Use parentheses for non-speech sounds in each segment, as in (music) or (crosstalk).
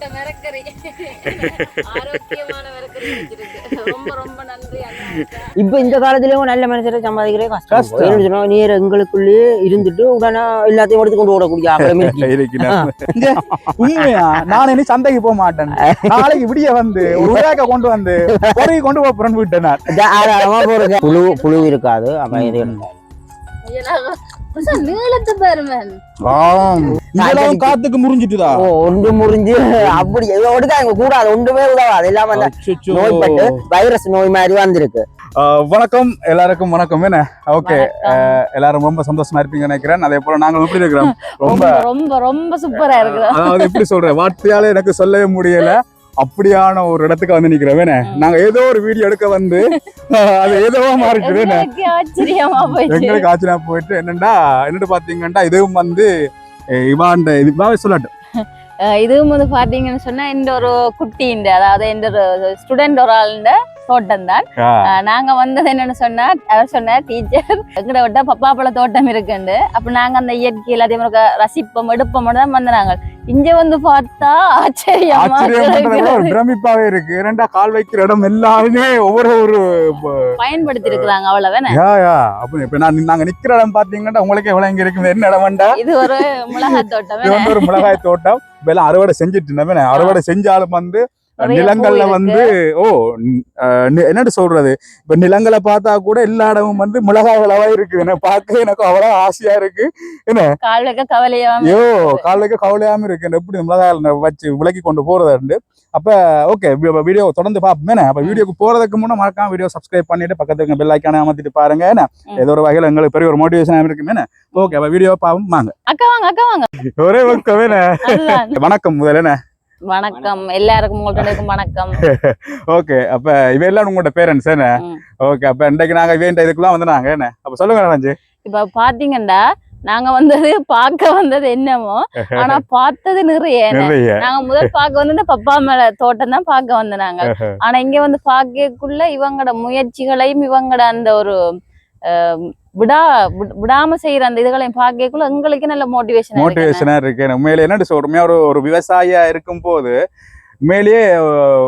போட்ட மிரக்கறி. ஆரோக்கியமான மிரக்கறி ரொம்ப ரொம்ப நன்றி அண்ணா. இப்ப இந்த காலத்துலயும் நல்ல மனுஷரை சம்பாதிக்கிறே கஷ்டம். நீர் எங்களுக்குள்ளேயே இருந்துட்டு உடனே எல்லாத்தையும் எடுத்து கொண்டு ஓடக்கூடிய (laughs) உண்மையா நான் இனி சந்தைக்கு போக மாட்டேன். நாளைக்கு விடிய வந்து ஒரு உரையாக்க கொண்டு வந்து பொறி கொண்டு போறேன்னு விட்டேன் புழு புழு இருக்காது அப்ப இது. நீளத்து பாருமன் ஆம். இதெல்லாம் காத்துக்கு முறிஞ்சிட்டுதா? ஓ ஒன்று முறிஞ்சு அப்படி இதோடு தான் இங்க கூடாது ஒன்றுமே உதவாது. வந்து அச்சச்சோ. நோய்பட்டு வைரஸ் நோய் மாதிரி வந்திருக்கு. வணக்கம். எல்லாருக்கும் வணக்கம் என்ன? ஓகே. எல்லாரும் ரொம்ப சந்தோஷமா இருப்பீங்க நினைக்கிறேன். அதே போல நாங்க எப்படி இருக்கிறோம்? ரொம்ப ரொம்ப ரொம்ப சூப்பரா இருக்குது அதாவது எப்படி சொல்றேன் வார்த்தையால எனக்கு சொல்லவே முடியல. அப்படியான ஒரு இடத்துக்கு வந்து நிக்கிறோம் நாங்க ஏதோ ஒரு வீடியோ எடுக்க வந்து (laughs) அது ஏதோ மாறிட்டு எங்களுக்கு ஆச்சரியமா போயிட்டு என்னண்டா என்னட்டு பாத்தீங்கன்னா இதுவும் வந்து இவாண்ட இவாவே சொல்லட்டும். இதுவும் வந்து பாத்தீங்கன்னு சொன்னா இந்த ஒரு குட்டின்ற அதாவது இந்த ஒரு ஸ்டூடெண்ட் ஒரு ஆளுண்ட தோட்டம் தான் நாங்க வந்தது என்னன்னு சொன்னா அவர் சொன்னார் டீச்சர் எங்கட விட்ட பப்பாப்பழ தோட்டம் இருக்குண்டு. அப்ப நாங்க அந்த இயற்கை எல்லாத்தையும் ரசிப்போம் எடுப்போம் தான் வந்தாங்க இங்க வந்து பார்த்தா ஆச்சரியமா. பிரமிப்பாவே இருக்கு. ஏன்டா கால் வைக்கிற இடம் எல்லாருமே ஒவ்வொரு ஒரு பயன்படுத்தி இருக்கிறாங்க அவ்வளவுதானே? அப்ப இப்ப நான் நாங்க நிக்கிற இடம் பாத்தீங்கன்னா உங்களுக்கே விளங்கி இருக்குது என்ன இடம்டா இது ஒரு மிளகாய் தோட்டம் இது வந்து ஒரு மிளகாய் தோட்டம். இப்ப எல்லாம் அறுவடை செஞ்சுட்டு இருந்தவனே அறுவடை செஞ்சாலும் வந்து நிலங்கள்ல வந்து ஓ என்னட்டு சொல்றது? இப்ப நிலங்களை பார்த்தா கூட எல்லா இடமும் வந்து மிளகாய்களவா இருக்கு. என்ன பார்க்க எனக்கு அவ்வளவு ஆசையா இருக்கு. வைக்க கவலையா ஐயோ காலைக்கு கவலையாம இருக்கு. என்ன எப்படி மிளகாய் வச்சு விலக்கி கொண்டு போறது அப்ப ஓகே வீடியோ தொடர்ந்து பாப்போமே அப்ப வீடியோக்கு போறதுக்கு முன்ன மறக்காம வீடியோ சப்ஸ்கிரைப் பண்ணிட்டு பக்கத்துக்கு பெல் ஐக்கான அமர்த்திட்டு பாருங்க. என்ன. ஏதோ ஒரு வகையில எங்களுக்கு பெரிய ஒரு மோட்டிவேஷன் இருக்குமே. ஓகே அப்ப வீடியோ பாப்போம் வாங்க. அக்கா வாங்க அக்கா வாங்க. ஒரே என்ன? அதுதான். வணக்கம் முதல்ல என்ன? வணக்கம். எல்லாருக்கும் உங்கள்கிட்ட வணக்கம். (laughs) ஓகே அப்ப இவ எல்லாம் உங்களோட பேரண்ட்ஸ் என்ன. ஓகே அப்ப இன்றைக்கு நாங்க இவன் இதுக்குலாம் வந்து நாங்க என்ன? அப்ப சொல்லுங்க ரஞ்சி இப்ப பாத்தீங்கன்னா நாங்க வந்தது பார்க்க வந்தது என்னமோ ஆனா (laughs) பார்த்தது நிறைய நாங்க முதல் பார்க்க வந்து இந்த பப்பா மேல தோட்டம் தான் பார்க்க வந்த நாங்க. (laughs) ஆனா இங்க வந்து பார்க்கக்குள்ள இவங்கட முயற்சிகளையும் இவங்கட அந்த ஒரு விடா விட- விடாம செய்யற அந்த இதுகளையும் பார்க்கக்குள்ள எங்களுக்கு நல்ல மோட்டிவேஷன் மோட்டிவேஷனா இருக்கு உண்மையிலே சொல்ற உண்மையா ஒரு ஒரு விவசாயியா இருக்கும் போது உண்மையிலேயே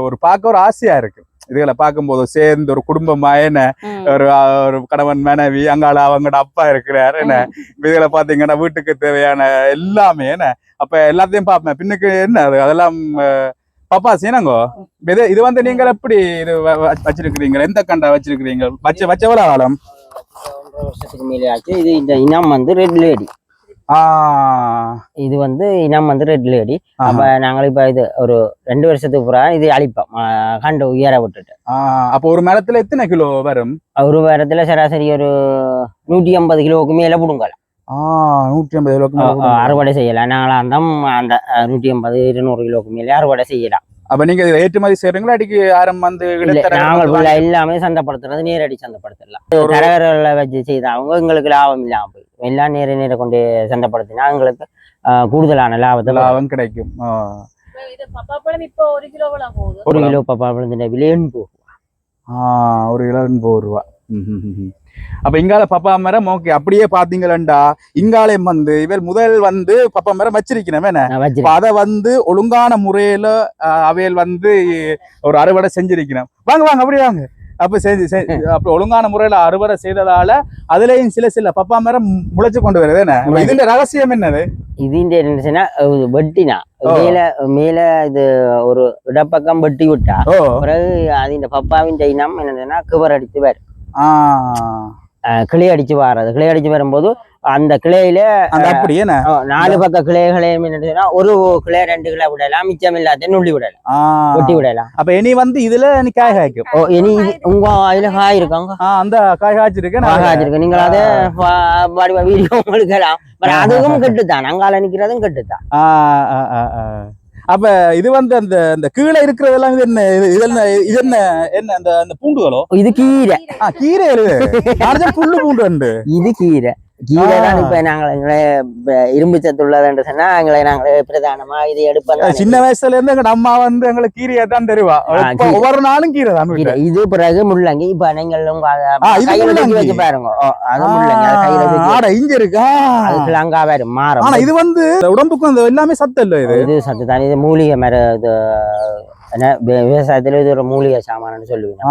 ஒரு பார்க்க ஒரு ஆசையா இருக்கு. இதுகளை பார்க்கும்போது சேர்ந்து ஒரு குடும்பமா என்ன? ஒரு ஒரு கணவன் மனைவி அங்கால அவங்களோட அப்பா இருக்கிறார் என்ன? இதுகளை பாத்தீங்கன்னா வீட்டுக்கு தேவையான எல்லாமே என்ன? அப்ப எல்லாத்தையும் பார்ப்பேன். பின்னுக்கு என்ன அது? அதெல்லாம் பாப்பா சீனங்கோ? இது இது வந்து நீங்க எப்படி இது வச்சிருக்கிறீங்க? எந்த கண்டா வச்சிருக்கிறீங்க? வச்ச வச்ச எவ்வளவு காலம்? ஒன்றரை வருஷத்துக்கு மேலே ஆச்சு. இது இந்த இனம் வந்து ரெட் லேடி இது வந்து இனம் வந்து ரெட் லேடி. அப்ப நாங்கள் இப்ப இது ஒரு ரெண்டு வருஷத்துக்கு பிறகு இது அழிப்போம். கண்டு உயர விட்டுட்டு. அப்போ ஒரு மரத்துல எத்தனை கிலோ வரும்? ஒரு வாரத்துல சராசரி ஒரு நூற்றி ஐம்பது கிலோவுக்கு மேல பிடுங்கலாம். நூற்றி ஐம்பது கிலோக்கு. அறுவடை செய்யலாம். நாங்களாம் தான் அந்த நூற்றி ஐம்பது இருநூறு கிலோவுக்கு மேலே அறுவடை செய்யலாம். அப்ப நீங்க ஏற்றுமதி செய்றீங்களா? அடிக்கு யாரும் வந்து நாங்கள் எல்லாமே சந்தைப்படுத்துறது நேரடி சந்தைப்படுத்தலாம் தரகர்களை வச்சு செய்தாங்க எங்களுக்கு லாபம் இல்லாம போய் எல்லாம் நேர நேர கொண்டு சந்தைப்படுத்தினா எங்களுக்கு கூடுதலான லாபத்தை. லாபம் கிடைக்கும். ஆஹ் இது பப்பாப்பழம் இப்போ ஒரு கிலோ போகுது. ஒரு கிலோ பப்பா விழுந்த விலைன்னு போகும் ஆஹ் ஒரு கிலோ எண்பது ரூபா. அப்ப இங்கால பப்பா மரம் ஓகே அப்படியே பாத்தீங்களா இங்காலயம் வந்து இவர் முதல் வந்து பப்பா மரம் வச்சிருக்கணும் அதை வந்து ஒழுங்கான முறையில அவையல் வந்து ஒரு அறுவடை செஞ்சிருக்கணும் வாங்க வாங்க அப்படி வாங்க. அப்ப செஞ்சு (laughs) அப்ப ஒழுங்கான முறையில அறுவடை செய்ததால அதுலயும் சில சில பப்பா மரம் முளைச்சு கொண்டு வருது என்ன? இதுல ரகசியம் என்னது? இதுன்ற என்னச்சுன்னா வெட்டினா. மேல மேல இது ஒரு இடப்பக்கம் வெட்டி விட்டா பிறகு அது இந்த பப்பாவின் இனம் என்னதுன்னா கிவர் அடித்து வரும். கிளை அடிச்சு வர்றது கிளை அடிச்சு வரும்போது அந்த கிளையில என்ன? நாலு பக்க கிளைகளையும் என்னதுன்னா ஒரு கிளை ரெண்டு கிளை விடலாம். மிச்சம் இல்லாத நுள்ளி விடலாம். வெட்டி விடலாம். அப்ப இனி வந்து இதுல நீ காய் காய்க்கும். இனி உங்க அதுல காய் இருக்காங்க அந்த காய் காய்ச்சிருக்கேன் காய் காய்ச்சிருக்கு. நீங்கள் அதை வீடியோ உங்களுக்கு அதுவும் கெட்டுத்தான். அங்கால நிக்கிறதும் கெட்டுத்தான். அப்ப இது வந்து அந்த அந்த கீழே இருக்கிறதெல்லாம் இது என்ன இது என்ன இது என்ன என்ன அந்த அந்த பூண்டுகளோ? இது கீரை. ஆ கீரை (laughs) புல்லு பூண்டு இது கீரை. கீரை தான். இப்ப நாங்கள் எங்களை இரும்பு சத்து உள்ளதுன்னு சொன்னா எங்களை நாங்கள் பிரதானமா இது எடுப்போம். சின்ன வயசுல இருந்து எங்க அம்மா வந்து எங்களுக்கு கீரையை தான் தருவா. ஒவ்வொரு நாளும் கீரை தான். இது பிறகு முள்ளங்கி இப்ப நீங்கள் உங்க கையில தூக்கி. வச்சு பாருங்க அது முள்ளங்கி அது கையில தூக்கி இங்க இருக்கா அதுக்கு லங்கா வரும் மாறும் ஆனா இது வந்து உடம்புக்கும் எல்லாமே சத்து இல்ல இது இது சத்து தான் இது மூலிகை மர இது விவசாயத்துல இது ஒரு மூலிகை சாமான்னு சொல்லுவீங்க.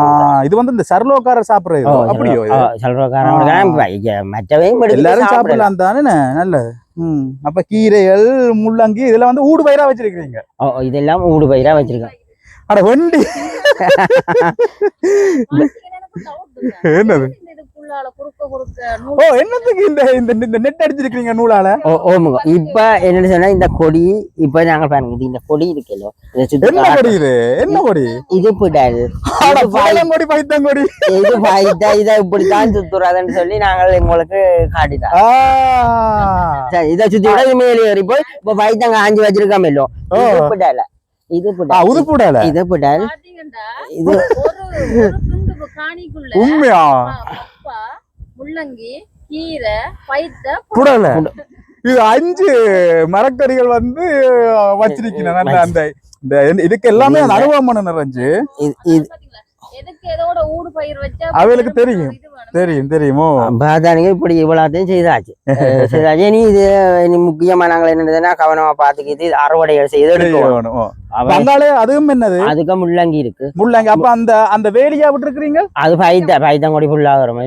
இது வந்து இந்த சர்லோக்காரர் சாப்பிடுறது. அப்படியோ? சொல்றக்காரங்க மற்றவையும் எல்லாரும் சாப்பிடலாம். தானே நல்லது. ம். அப்ப கீரைகள் முள்ளங்கி இதெல்லாம் வந்து ஊடு பயிரா வச்சிருக்கீங்க ஓ, இதெல்லாம் ஊடு பயிரா வச்சிருக்கேன் அட வண்டி. (laughs) என்னது? ஓ என்னத்துக்கு இந்த இந்த இந்த நெட் அடிச்சிருக்கீங்க நூலால? ஓ ஓமுங்க இப்ப என்னன்னு சொன்னா இந்த கொடி இப்ப நாங்க பாருங்க இது இந்த கொடி இருக்குல்ல இதை சுத்தி என்ன. கொடி இது? என்ன கொடி? இது இது பாய்- பழங்கொடி பைத்தங்கொடி இது பாய்த்தா இதை இப்படித்தான் சுத்துறாதுன்னு சொல்லி நாங்கள் உங்களுக்கு காட்டிட்டோம். ஆ. சரி இதை சுத்தி விட மேலே ஏறி போய் இப்ப பாய்த்தாங்க ஆஞ்சு வச்சிருக்காம இல்லோ ஓ. இது பிடால இது பிடால் இது பிடால் இது காணிக்குள்ள உண்மையா? முள்ளங்கி கீரை பைத்த புடல. இது அஞ்சு மரக்கறிகள் வந்து வச்சிருக்கீங்க நல்ல அந்த இந்த இதுக்கு எல்லாமே அனுபவம் பண்ண நிறைஞ்சு அவளுக்கு தெரியும். தெரியும் தெரியுமோ பாதானிங்க இப்படி இவ்வளோத்தையும் செய்தாச்சு செய்தாச்சு இனி இது இனி முக்கியமா நாங்கள் என்னதுன்னா கவனமா பாத்துக்கிட்டு இது அறுவடைகள் செய்து எடுக்கணும் பங்காளி அதுவும் என்னது அதுக்கு முள்ளங்கி இருக்கு முள்ளங்க அப்ப அந்த அந்த வேலியா விட்டுருக்கீங்க அது பைத்த பைத்தங்கொடி ஃபுல்லா வரும்.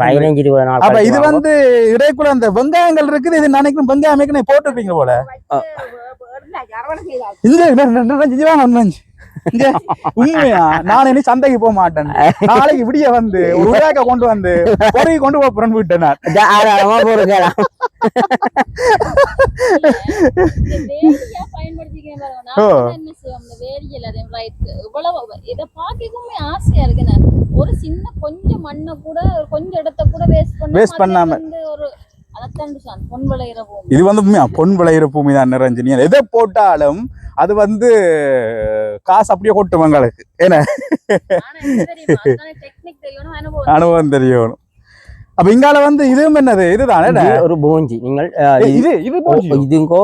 பதினஞ்சு இருபது நாள் அப்ப இது. வந்து இடைக்குள்ள அந்த வெங்காயங்கள் இருக்குது இது நினைக்கிறேன் வெங்காயம் போட்டுருப்பீங்க போல இங்க உண்மையா? நான் இனி சந்தைக்கு போக மாட்டேன். நாளைக்கு விடிய வந்து ஒரு உருவாக்க கொண்டு வந்து பொறி கொண்டு போறேன் விட்டேன். ஒரு சின்ன கொஞ்சம் மண்ணை கூட கொஞ்சம் இடத்த கூட வேஸ்ட் பண்ணாம Waste அதுல பண்ணாம. வந்து ஒரு அதைத்தான் சொன்னேன், பொன் விளையிற பூமி. இது வந்து உண்மையா பொன் விளையிற பூமி தான் நிறைஞ்சு நீ எதை போட்டாலும் அது வந்து காசு அப்படியே கொட்டும் எங்களுக்கு. என்ன அனுபவம் தெரியணும். அப்ப இங்கால வந்து இதுவும் என்னது? இதுதானே இது ஒரு போஞ்சி. நீங்கள் இது இது இதுங்கோ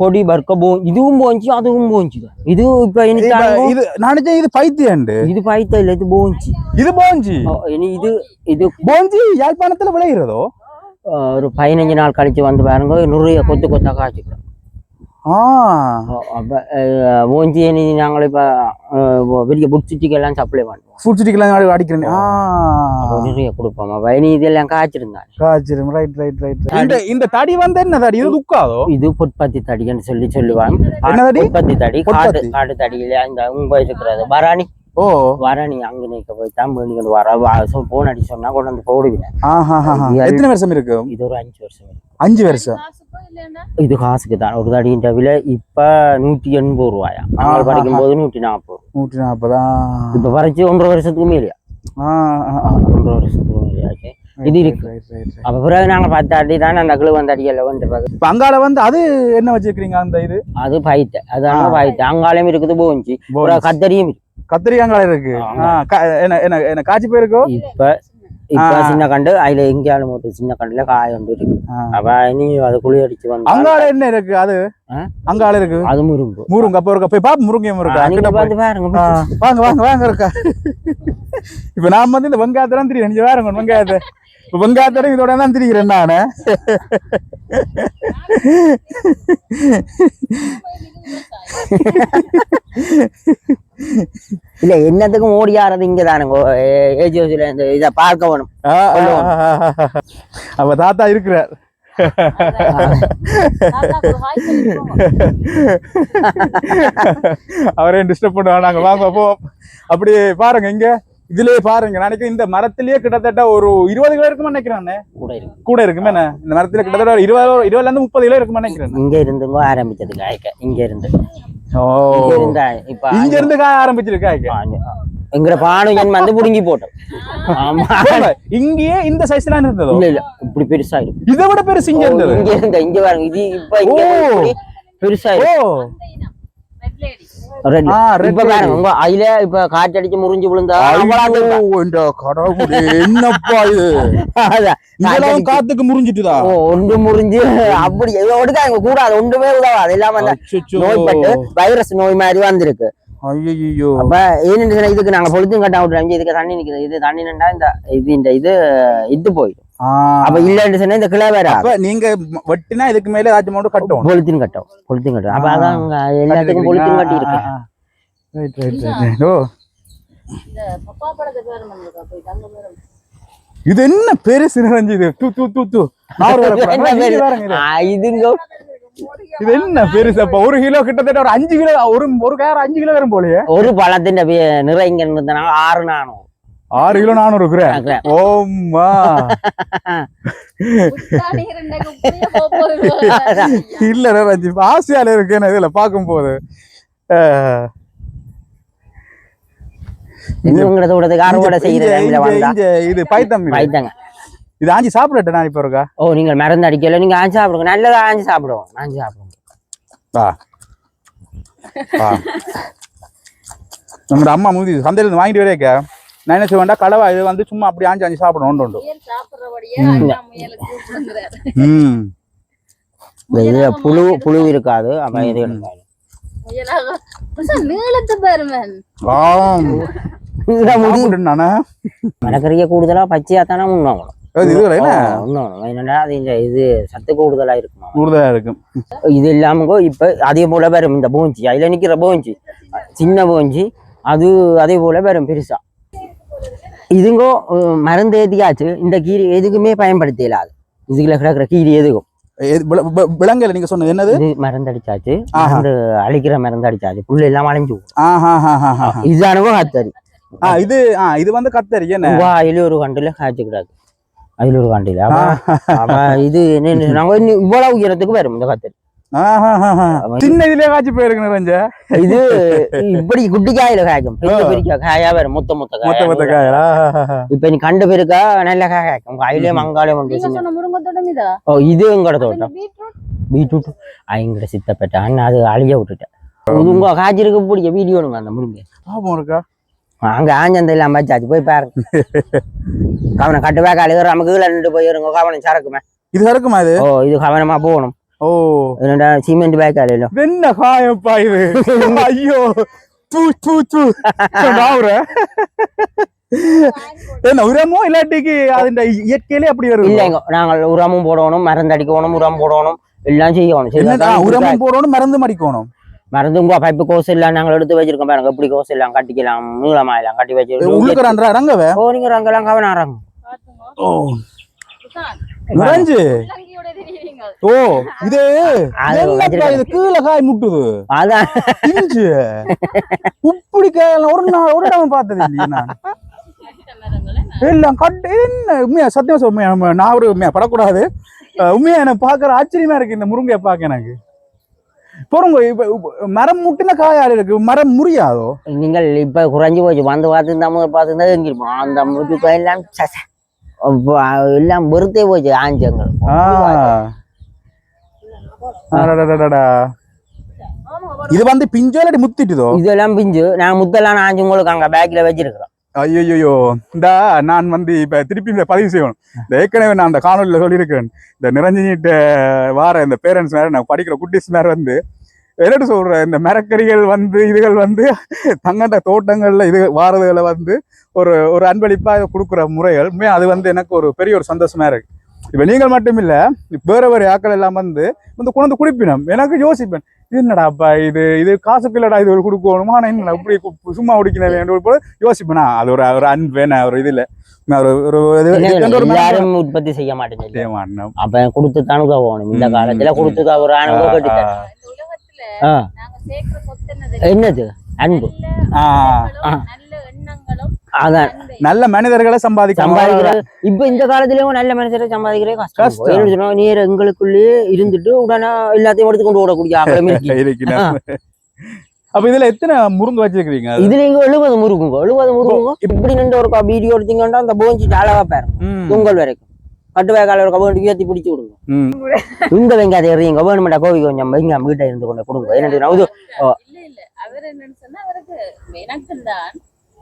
கொடி பர்க்க போ இதுவும் போஞ்சி அதுவும் போஞ்சி. இது இப்ப இது நினைச்சேன் இது பைத்தியண்டு இது பாய்த்த இல்ல இது போஞ்சி. இது போஞ்சி? இனி இது இது போஞ்சி யாழ்ப்பாணத்துல விளையிறதோ? ஒரு பதினஞ்சு நாள் கழிச்சு வந்து பாருங்க நிறைய கொத்து கொத்தா காய்ச்சிக்கிறோம் அப்ப இனி நாங்கள் இப்ப பெரிய சப்ளை பண்ணுவோம் ஃபுட் சிட்டிக்கெல்லாம் அடிக்கிறேன் நிறைய கொடுப்போம் அப்ப இனி இதெல்லாம் காய்ச்சிருந்தாங்க காய்ச்சிரும் ரைட் ரைட் ரைட் இந்த இந்த தடி வந்து என்ன தடி இது துக்காதோ இது புட்பத்தி தடின்னு சொல்லி சொல்லுவாங்க என்ன தடி? புட்பத்தி தடி காடு புட்பத்தி. காடு தடியில இந்த உங்க இருக்கிறது பராணி ஓ வரணி அங்க நிக்க போய் தான் வர போன் அடி சொன்னா கொண்டு வந்து போடுவேன் ஆஹா எத்தனை வருஷம் இருக்கு இது ஒரு அஞ்சு வருஷம் இருக்கு. அஞ்சு வருஷம் இது காசுக்கு தான் ஒரு தடின்ற விலை இப்ப நூத்தி எண்பது ரூபாயா நாங்கள். படிக்கும் போது நூத்தி நாற்பது நூற்றி நாற்பதா இப்ப பறிச்சு ஒன்றரை வருஷத்துக்கு மேலேயா ஒன்றரை வருஷத்துக்கு மேலேயாச்சு இது இருக்கு அப்ப பிறகு நாங்க பத்து அடி தான் அந்த தடியல்ல வந்து பிறகு இப்ப அங்கால வந்து அது என்ன வச்சிருக்கீங்க அந்த இது அது பாய்த்த அதான் ஆ. பாய்த்த அங்காலையும் இருக்குது போஞ்சி. கத்தரியும் இருக்கு கத்திரி அங்கால இருக்கு என்ன என்ன காய்ச்சி போயிருக்கோ இப்ப இப்ப. சின்ன கண்டு அதுல எங்கேயாலும் ஒரு சின்ன கண்டுல காய வந்து இருக்கு. அப்ப இனி அது குழி அடிச்சு வந்து அங்கால என்ன இருக்கு அது? அங்கால இருக்கு அது முருங்கு முருங்க அப்ப இருக்க போய் பாப்பு முருங்கையும் இருக்கா நீங்க பாருங்க வாங்க வாங்க வாங்க இருக்கா இப்ப நான் வந்து இந்த வெங்காயத்தை தான் திரிகிறேன் நீங்க வேறங்க வெங்காயத்தை இப்ப வெங்காயத்தோட இதோட தான் திரிகிறேன் நானு இல்ல என்னத்துக்கும் ஓடி ஆறது இங்க தானுங்க இந்த இத பார்க்க வேணும். அப்ப தாத்தா இருக்கிறார். அவரே டிஸ்டர்ப் பண்ணுவாங்க நாங்க வாங்க அப்போ அப்படி பாருங்க இங்க இதுலயே பாருங்க. நினைக்கிறேன் இந்த மரத்திலேயே கிட்டத்தட்ட ஒரு இருபது கிலோ இருக்குமா நினைக்கிறேன். கூட இருக்கு. கூட இருக்குமே என்ன? இந்த மரத்துல கிட்டத்தட்ட ஒரு இருபது இருபதுல இருந்து முப்பது கிலோ இருக்குமா நினைக்கிறேன். இங்க இருந்துங்க ஆரம்பிச்சது காய்க்க இங்க இருந்து. இங்க இருந்தா இப்ப இங்க இருந்து காய ஆரம்பிச்சிருக்கா இங்க. எங்கிற பானுஜன் வந்து புடுங்கி போட்டோம். இங்கேயே இந்த சைஸ்ல இருந்ததோ? இல்ல இல்ல. இப்படி பெருசா இருக்கும் இதை விட பெருசு இங்க இருந்தது. இங்க இருந்த இங்க பாருங்க இது இப்ப இங்க ஓ. இப்படி பெருசா ஓ. இப்ப பாருங்க உங்க அதுல இப்ப காற்றடிச்சு முறிஞ்சு விழுந்தா ஐயோ, கடவுளே என்னப்பா இது காத்துக்கு முறிஞ்சிட்டுதா ஒன்று முறிஞ்சு அப்படி ஒடுக்காங்க கூடாது ஒன்றுமே உதவாது அச்சச்சோ. நோய்பட்டு வைரஸ் நோய் மாதிரி வந்திருக்கு ஐயையோ அப்ப ஏன்னு இதுக்கு நாங்க பொழுதும் கட்ட விட்டுறோம் இதுக்கு தண்ணி நிக்குது இது தண்ணி நின்றா இந்த இது இந்த இது இது போயிடும். அப்ப இல்லன்னு சொன்னா இந்த கிளை வேற. அப்ப நீங்க வெட்டினா இதுக்கு மேல ஏதாச்சும் மட்டும் கட்டணும். பொலித்தீன் கட்டும். பொலித்தீன் கட்டும். அப்ப அதான் எல்லாத்துக்கும் பொலித்தீன் கட்டி இருக்கு ஓ. இது என்ன பெருசு நிறைஞ்சு இது? தூ தூ தூ தூ. இதுங்க. இது என்ன பெருசு அப்ப ஒரு கிலோ கிட்டத்தட்ட ஒரு அஞ்சு கிலோ ஒரு ஒரு கார் அஞ்சு கிலோ வரும் போலயே. ஒரு பழத்தின் நிறை இங்க இருந்தனால ஆறு நானும் ஆறு கிலோ நானூறு கிராம். ஓம்மா. இல்ல ரஞ்சி ஆசையால இருக்கு நான் இதுல வந்தா இங்க இது பைத்தம் இது. வைத்தாங்க இது ஆஞ்சி சாப்பிடட்டேன் நான் இப்ப இருக்கா? ஓ நீங்க மருந்து அடிக்கல. நீங்க ஆஞ்சு சாப்பிடுங்க. நல்லதா ஆஞ்சு சாப்பிடுவோம். ஆஞ்சு சாப்பிடுவோம். வா. வா. நம்மளோட அம்மா மூதி சந்தையில இருந்து வாங்கிட்டு வரேக்க நான் என்ன செய்வேன்டா கடவா இது வந்து சும்மா அப்படி ஆஞ்சி ஆஞ்சி சாப்பிடணும் ஒன்று உண்டு. இது புழு புழு இருக்காது அப்ப இது எடுக்காது மரக்கறிய கூடுதலா பச்சையா தானே இந்த இது சத்து கூடுதலா இருக்குமா? கூடுதலா இருக்கும் இது இல்லாம இப்ப அதே போல வரும் இந்த பூஞ்சி. அதுல நிக்கிற பூஞ்சி. சின்ன பூஞ்சி அது அதே போல வரும் பெருசா. இதுங்கோ மருந்து ஏத்தியாச்சு இந்த கீரி எதுக்குமே பயன்படுத்தலாது இதுக்குள்ள கிடக்குற கீரி எதுக்கும் விலங்குல நீங்க சொன்னது என்னது இது மருந்து அடிச்சாச்சு. மருந்து அழிக்கிற மருந்து அடிச்சாச்சு புல்லு எல்லாம் அழிஞ்சு. இதுதானவோ கத்தரி இது இது வந்து கத்தரி என்ன ஒரு கண்டுல காய்ச்சிக்கூடாது அதுல ஒரு கண்டுல இது என்ன நாங்க இவ்வளவு உயரத்துக்கு வரும் இந்த கத்தரி. சின்ன இதுலயே காய்ச்சி போயிருக்கு நிறைஞ்ச இது இப்படி குட்டி காயில காய்க்கும். பெரிய பெரிய காயா வரும் மொத்த மொத்த மொத்த மொத்த காயா. இப்ப நீ கண்டு பெருக்கா நல்ல காய் காய்க்கும். காயிலே மங்காலே இதா? ஓ இது எங்கட தோட்டம். பீட்ரூட்? பீட்ரூட்? எங்கட சித்தப்பேட்டான் அது அழிய விட்டுட்டேன். உங்க காய்ச்சிருக்கு பிடிக்க வீடியோனுங்க அந்த முருங்கை. பாவம் இருக்கா? அங்க ஆஞ்சந்த எல்லாம் வச்சாச்சு. போய் பாருங்க கவனம் கட்டுவே கழுகுற நமக்கு கீழே நின்று போயிருங்க கவனம் சரக்குமே. இது இருக்குமா இது? ஓ இது கவனமா போகணும். சிமெண்ட் பேக் அலையிலும் இது என்ன காயப்பா இது ஐயோ தூ தூ தூ நாவுற என்ன உரமோ இல்லாட்டிக்கு அதுண்ட இயற்கையிலே அப்படி வரும் இல்லைங்க நாங்கள் உரமும் போடணும் மருந்து அடிக்கணும் உரம் போடணும் எல்லாம் செய்யணும் உரமும் போடணும் மருந்து மடிக்கணும் மருந்து உங்க பைப்பு கோஸ் எல்லாம் நாங்கள் எடுத்து வச்சிருக்கோம் பாருங்க எப்படி கோஸ் எல்லாம் கட்டிக்கலாம் நீளமா எல்லாம் கட்டி வச்சிருக்கோம் ரங்கவ ஓ நீங்க அங்கெல்லாம் கவனம் ஓ. நிறைஞ்சு ஓ இது என்னப்பா வச்சிருக்கேன். இது கீழே காய் முட்டுது? அதான். இஞ்சு. இப்படி காயெல்லாம் ஒரு நாள் ஒரு இடம் பார்த்தது இல்லையே நான். எல்லாம் கட்டு என்ன உண்மையா சத்தியம் சொல்ல உண்மையா நம்ம நான் ஒரு உண்மையா படக்கூடாது. உண்மையா எனக்கு பார்க்கற ஆச்சரியமா இருக்கு இந்த முருங்கையை பார்க்க எனக்கு. பொறுங்க இப்ப மரம் முட்டின காயால இருக்கு? மரம் முறியாதோ? நீங்கள் இப்ப குறைஞ்சு போச்சு. வந்து பார்த்து இந்த முதல் பார்த்து தான் எங்கிருப்போம் அந்த முதுக்கு எல்லாம் சச. அப்ப எல்லாம் வெறுத்தே போச்சு ஆஞ்சங்கள். இது வந்து பிஞ்சோ இல்லாட்டி முத்திட்டுதோ இதெல்லாம் பிஞ்சு. நான் முத்தெல்லாம் நான் உங்களுக்கு அங்க பேக்ல வச்சிருக்கிறோம். ஐயோ இந்த நான் வந்து இப்ப திருப்பி இந்த பதிவு செய்யணும். இந்த ஏற்கனவே நான் அந்த காணொலியில சொல்லியிருக்கேன் இந்த நிரஞ்சனிட்ட வார இந்த பேரண்ட்ஸ் மேல நான் படிக்கிற குட்டிஸ் மேல வந்து என்னட்டு சொல்ற? இந்த மரக்கறிகள் வந்து இதுகள் வந்து தங்கண்ட தோட்டங்கள்ல இது வாரதுகளை வந்து ஒரு ஒரு அன்பளிப்பா கொடுக்குற முறைகள். உண்மையா அது வந்து எனக்கு ஒரு பெரிய ஒரு சந்தோஷமா இருக்கு. இப்ப நீங்கள் மட்டும் இல்ல வேற வேற ஆக்கள் எல்லாம் வந்து வந்து கொண்டு குடிப்பினம். எனக்கு யோசிப்பேன் இது என்னடாப்பா இது? இது காசுக்கு இல்லடா இது ஒரு கொடுக்கணுமா. ஆனா என்னடா இப்படி சும்மா குடிக்கிறேன் போல யோசிப்பேனா. அது ஒரு ஒரு அன்பு என்ன ஒரு இது இல்ல. ஒரு ஒரு ஒரு எல்லாரும் உற்பத்தி செய்ய மாட்டேன். அப்ப கொடுத்து தான் உதவணும் இந்த காலத்துல ம். கொடுத்து தவறான என்னது? என்னது? அன்பு. அதான். நல்ல மனிதர்களை சம்பாதிக்கணும். சம்பாதிக்கிறது இப்ப இந்த காலத்துலயும் நல்ல மனுஷரை சம்பாதிக்கிறே கஷ்டம். நீர் எங்களுக்குள்ளேயே இருந்துட்டு உடனே எல்லாத்தையும் எடுத்து கொண்டு ஓடக்கூடிய ஆக்கிரமி. (laughs) அப்ப இதுல எத்தனை முருங்கு வச்சிருக்கீங்க இதுல இங்க எழுபது முருகுங்க எழுபது முருகுங்க இப்படி நின்று ஒரு வீடியோ எடுத்தீங்கன்னா அந்த போஞ்சி அழகா பாருங்க ம், பொங்கல் வரைக்கும். கட்டுவாய்க்கால ஒரு கபடி ஏத்தி பிடிச்சு விடுங்க. இந்த வெங்காயத்தை எறியுங்க. வேணுமெண்டா கோவி கொஞ்சம் வெங்காயம் வீட்டை இருந்து கொண்டு கொடுங்க. இல்ல இல்ல அவர் என்னன்னு சொன்னா அவருக்கு எனக்கு தான்.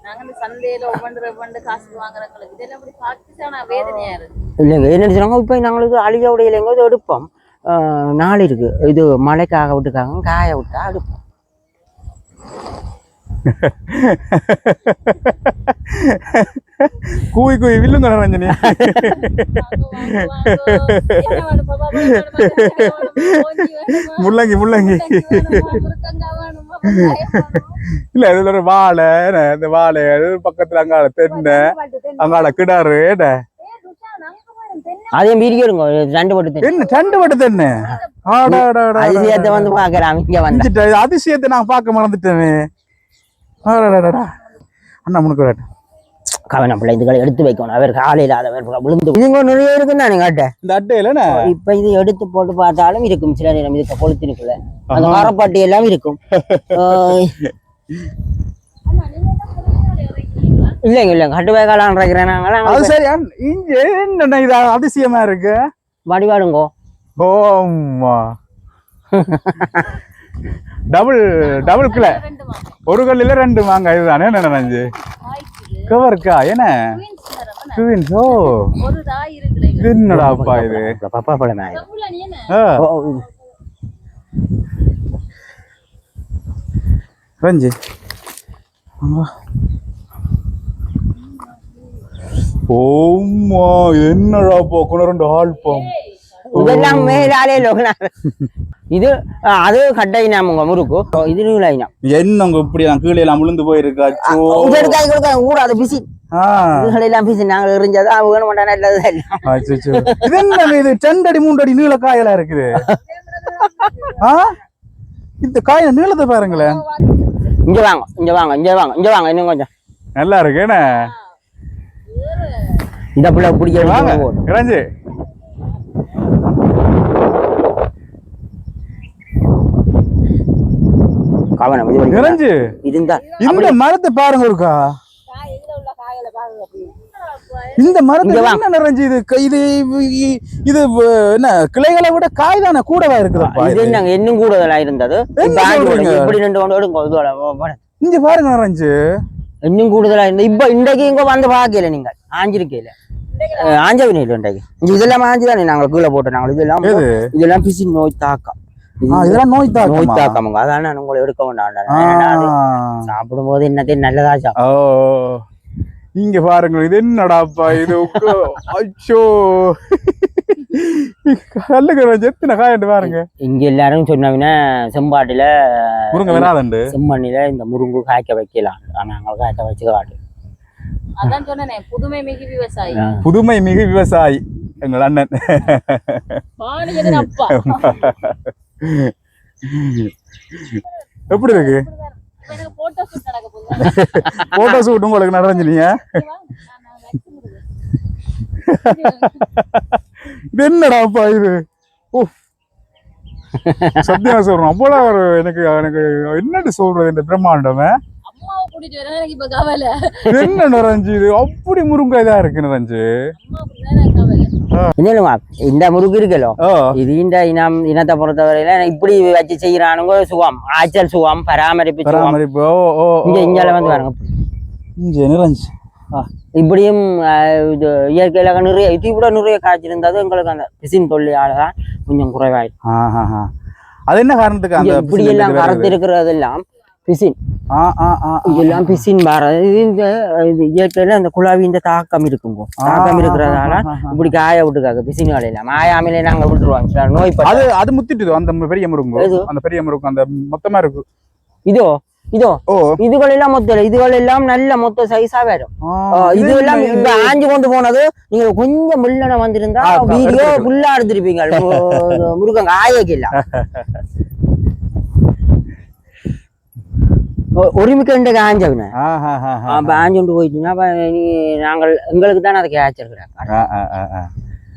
நாங்க இந்த சந்தையில ஒவ்வொன்று ஒவ்வொன்று காசு வாங்குறவங்களுக்கு இதெல்லாம் அப்படி பார்த்து நான் வேதனையா இருக்கு. இல்லைங்க என்ன சொன்னாங்க இப்போ நாங்களுக்கு அழிய உடையிலைங்க இது எடுப்போம். ஆஹ் நாள் இருக்கு. இது மழைக்காக விட்டுக்காங்க காய விட்டா எடுப்போம். கூவி கூவி வில்லுங்க ரஞ்சனி (laughs) முள்ளங்கி முள்ளங்கி இல்ல இதுல ஒரு வாழை இந்த வாழை அது பக்கத்துல அங்கால தென்னை அங்கால கிடாரு அதையும் பிரிக்கிடுங்க ரெண்டு போட்டு தென்னை. என்ன சண்டு பட்டு தென்னை. அதிசயத்தை வந்து பார்க்கலாம் இங்க வந்தா அதிசயத்தை நான் பார்க்க மறந்துட்டேனே. அண்ணா முனுக்கு விளையாட்டு. கவனம் பிள்ளை இதுகளை எடுத்து வைக்கணும். அவர் காலையில் அதை விழுந்து இதுங்க நிறைய இருக்குன்னு நான் இந்த என்ன? இப்ப இது எடுத்து போட்டு பார்த்தாலும் இருக்கும். சில நேரம் இதுக்கு கொளுத்தினுக்குள்ள அந்த. மரப்பாட்டி எல்லாம் இருக்கும். (laughs) இல்லைங்க இல்லைங்க. கட்டு வைக்கலான் இருக்கிறேன் அது நாங்களாம் சரி அண்ணா, இங்க என்னண்ணா இது அதிசயமா இருக்கு? வடிவாடுங்கோ. ஓம்மா. டபுள் டபுள் கிலோ ஒரு கல்லில ரெண்டு மாங்காய் இதுதானே என்ன நினைஞ்சு? கவர்க்கா என்ன? ட்வின்ஸ் ஓ. இது என்னடா அப்பா இது? பப்பா பழமே தப்புல நீ என்ன? ஆ, ஓ, ஓ. ரஞ்சி. ஓம்மா என்னடா போக்கணும் ரெண்டு ஆல்பம் இதெல்லாம் மேலாலே இது அது கட்டைனாமுங்க முறுக்கு ஓ, இது நூலாயினா என்னங்க இப்படி நான் கீழே எல்லாம் விழுந்து போயிருக்கா எடுக்காது கொடுக்க கூடாது பிசி இதுகளெல்லாம் பிசி நாங்கள் எறிஞ்சது அவங்க வேணும் மாட்டா நல்லது எல்லாம் அச்சச்சோ. இது என்ன இது ரெண்டு அடி மூன்று அடி நீள காயெல்லாம் இருக்குது இந்த காய நீளத்தை பாருங்களேன் இங்க வாங்க இங்க வாங்க இங்க வாங்க இங்க வாங்க இன்னும் கொஞ்சம் நல்லா இருக்கு என்ன இந்த பிள்ளை பிடிக்க வாங்க இறஞ்சி இது வரைக்கும் இறஞ்சி. இருந்தா இந்த மரத்தை பாருங்க ஒருக்கா. இந்த மரத்தை இங்க வா. என்ன நிறைஞ்சு இது? க- இது இது என்ன? கிளைகளை விட காய் தானே கூடவா இருக்குதுப்பா இது. நாங்க இன்னும் கூடுதலா இருந்தது. இப்படி ரெண்டு கொண்டு எடுங்க. இதோட ஓ, போடு. இங்க பாருங்க நிறைஞ்சு. இன்னும் கூடுதலா இருந்தது இப்ப இன்றைக்கு இங்க வந்து பாக்கல நீங்க ஆஞ்சிருக்கையில ஆஞ்சவினை இல்லை இன்றைக்கு. இதெல்லாம் ஆஞ்சு தானே நாங்க கீழே போட்டோம் நாங்கள் இதெல்லாம்? இதெல்லாம் பிசி நோய் தாக்கம். இதெல்லாம் நோய் நோய் தாக்கமா? தாக்கமுங்க அதான் நான் உங்களை எடுக்க வேண்டாம். சாப்பிடும் போது என்னத்தையும் நல்லதா சாப்பிடும் ஓ இங்க பாருங்க இது என்னடாப்பா இது அச்சோ கல்லுக்கு எத்தனை காயண்டு பாருங்க. இங்க எல்லாரும் சொன்னவன செம்பாட்டுல முருங்க வராதண்டு. செம்மண்ணில இந்த முருங்கு காய்க்க வைக்கலாம். ஆனா நாங்கள் காய்க்க வச்சு காட்டு அதான் சொன்னேனே புதுமை மிகு விவசாயி. புதுமை மிகு விவசாயி. எங்கள் அண்ணன். (laughs) எப்படி இருக்கு? போட்டோ ஷூட் உங்களுக்கு நடந்துனீங்க இது என்னடாப்பா இது? ஓ சத்தியமா சொல்றேன். அவ்வளவு ஒரு எனக்கு எனக்கு என்னடி சொல்றது இந்த பிரம்மாண்டமே என்ன நிறைஞ்சு இது? அப்படி முருங்கை தான் இருக்கு நிறைஞ்சு என்னமா இந்த முருகு இருக்கலோ இது இந்த இனம் இனத்தை பொறுத்தவரையில இப்படி வச்சு செய்யறானுங்க சுகம். ஆய்ச்சல் சுகம் பராமரிப்பு பராமரிப்பு. இங்க இங்கால வந்து. பாருங்க. இப்படியும் இது இயற்கையில நிறைய இது கூட நிறைய காய்ச்சிருந்தது எங்களுக்கு அந்த பிசின் தொல்லியால தான் கொஞ்சம் குறைவாயிடும். அது என்ன காரணத்துக்கு இப்படி எல்லாம் இது வருது? கறந்து இருக்கிறதெல்லாம் பிசின் ஆ, ஆ, ஆ, ஆ. இதெல்லாம் பிசின் இது இந்த இது இயற்கையில அந்த குழாவின் தாக்கம் இருக்குங்க தாக்கம் இருக்கிறதால. இப்படி காய விட்டுக்காங்க பிசின் வேலையில மாயாமலே நாங்க விட்டுருவாங்க நோய். அது அது முத்திட்டுது அந்த பெரிய முருங்கு எது? அந்த பெரிய முருங்கு அந்த மொத்தமா இருக்கு இதோ இதோ ஓ இதுகள் எல்லாம் மொத்த இதுகள் எல்லாம் நல்ல மொத்த சைஸா வரும் ஆ, ஆ, இது இது எல்லாம் என்ன இப்ப ஆஞ்சு கொண்டு போனது நீங்க கொஞ்சம் முள்ளன வந்திருந்தா வீடியோ. ஃபுல்லா எடுத்திருப்பீங்க முருகங்க ஆயக்கு ஆஞ்சவன ஆஹாஹாஹா. அப்ப ஆஞ்சு கொண்டு நீ நாங்கள் எங்களுக்கு தானே அதை கேச்சிருக்கிறாங்க.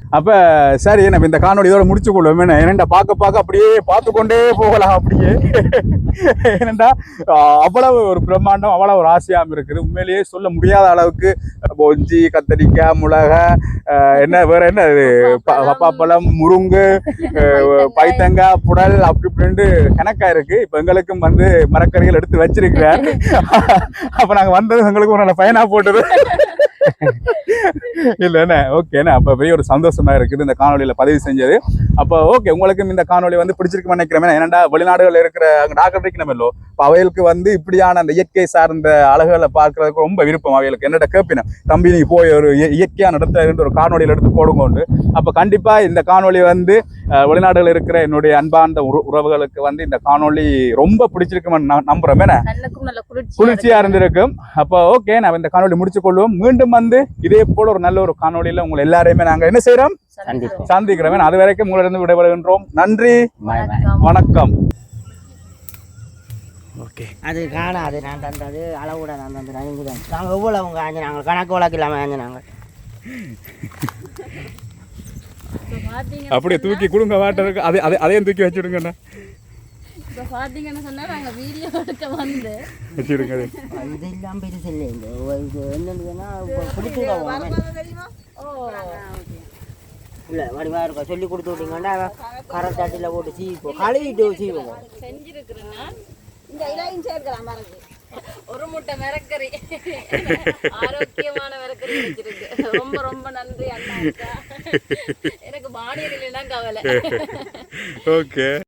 அப்போ சரி நம்ம இந்த காணொளி முடிச்சு கொள்வோம் என்னண்டா பார்க்க பார்க்க அப்படியே பார்த்து கொண்டே போகலாம் அப்படியே. என்னெண்டா அவ்வளவு ஒரு பிரம்மாண்டம் அவ்வளவு ஒரு ஆசையாகவும் இருக்குது. உண்மையிலேயே சொல்ல முடியாத அளவுக்கு பொஞ்சி கத்தரிக்காய் மிளகா என்ன வேற என்ன இது? ப- பப்பாப்பழம் முருங்கு பைத்தங்காய் புடல் அப்படி இப்படின்ட்டு கணக்கா இருக்குது இப்போ எங்களுக்கும் வந்து மரக்கறிகள் எடுத்து வச்சிருக்கிறார். அப்போ நாங்கள் வந்தது எங்களுக்கு ஒரு நல்ல பயனாக போட்டது. இல்லைண்ணே ஓகேண்ணே அப்போ பெரிய ஒரு சந்தோஷம். இருக்குது. இந்த காணொலியில பதிவு செஞ்சது. அப்போ ஓகே உங்களுக்கும் இந்த காணொலி வந்து பிடிச்சிருக்குன்னு நினைக்கிறேன். ஏன்னா வெளிநாடுகள் இருக்கிற அங்கே டாக்டர் இருக்கணுமல்லோ இப்போ அவைகளுக்கு வந்து இப்படியான அந்த இயற்கை சார்ந்த அழகுகளை பார்க்கறதுக்கு ரொம்ப விருப்பம். அவைகளுக்கு என்னட்ட கேட்பினேன் தம்பி நீ போய் ஒரு இய- இயற்கையான இடத்துல இருந்து ஒரு காணொலியில் எடுத்து போடுங்கோண்டு அப்போ கண்டிப்பா இந்த காணொளி வந்து வெளிநாடுகள் இருக்கிற என்னுடைய அன்பார்ந்த உற- உறவுகளுக்கு வந்து இந்த காணொளி ரொம்ப நல்ல குளிர்ச்சி குளிர்ச்சியா இருந்திருக்கும். அப்போ ஓகே நான் இந்த காணொளி முடிச்சு கொள்வோம் மீண்டும் வந்து இதே போல ஒரு நல்ல ஒரு காணொளியில உங்களை எல்லாரையுமே நாங்க என்ன செய்யறோம் சந்திப்போம். சந்திக்கிறோம். அது வரைக்கும் உங்களிடம் விடைபெறுகின்றோம். நன்றி. வணக்கம். ஓகே. அது காணாது நான் தந்தது. அளவுட நான் தந்தது. ஐந்து நாங்கள் எவ்வளவு ஆஞ்சினாங்க கணக்கு வழக்கு இல்லாமல் ஆஞ்சினாங்க அப்படியே தூக்கி கொடுங்க வாட்டருக்கு. அதே அதே அதையும் தூக்கி வச்சுடுங்கண்ணா இப்ப பாத்தீங்கன்னு சொன்னா நாங்க வீடியோ எடுக்க வந்து. வச்சுடுங்க அது. இல்லாமல் பெருசு இல்லை இந்த இது என்னன்னா இல்லை வடிவாக இருக்கும் சொல்லி கொடுத்து விட்டீங்கன்னா கரெக்ட் தட்டில் போட்டு சீப்போம் கழுவிட்டு சீவோம் செஞ்சிருக்கிறேன்னா ஒரு முட்டை மிரக்கறி. ஆரோக்கியமான மிரக்கறி வச்சிருக்கு. ரொம்ப ரொம்ப நன்றி அண்ணா. எனக்கு இல்லைன்னா கவலை. (laughs) ஓகே